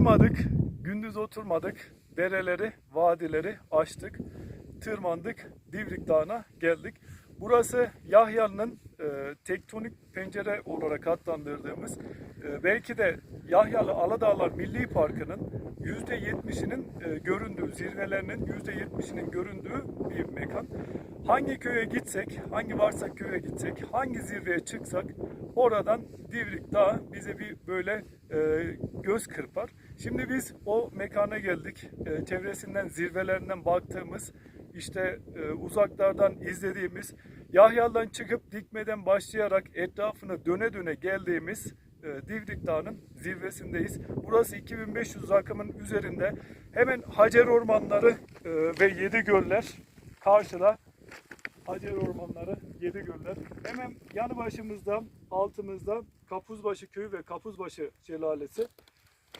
uyumadık, gündüz oturmadık. Dereleri, vadileri açtık. Tırmandık, Divrik Dağı'na geldik. Burası Yahya'nın e, tektonik pencere olarak adlandırdığımız belki de Yahyalı Aladağlar Milli Parkı'nın %70'inin e, göründüğü, zirvelerinin %70'inin göründüğü bir mekan. Hangi köye gitsek, hangi varsa köye gitsek, hangi zirveye çıksak oradan Divrik Dağı bize bir böyle e, göz kırpar. Şimdi biz o mekana geldik. E, çevresinden, zirvelerinden baktığımız, işte uzaklardan izlediğimiz, Yahya'dan çıkıp dikmeden başlayarak etrafını döne döne geldiğimiz e, Divrik Dağı'nın zirvesindeyiz. Burası 2500 rakımın üzerinde. Hemen Hacer Ormanları e, ve Yedi Göller karşıda. Hacer Ormanları, Yedi Göller. Hemen yanı başımızda, altımızda Kapuzbaşı Köyü ve Kapuzbaşı Şelalesi.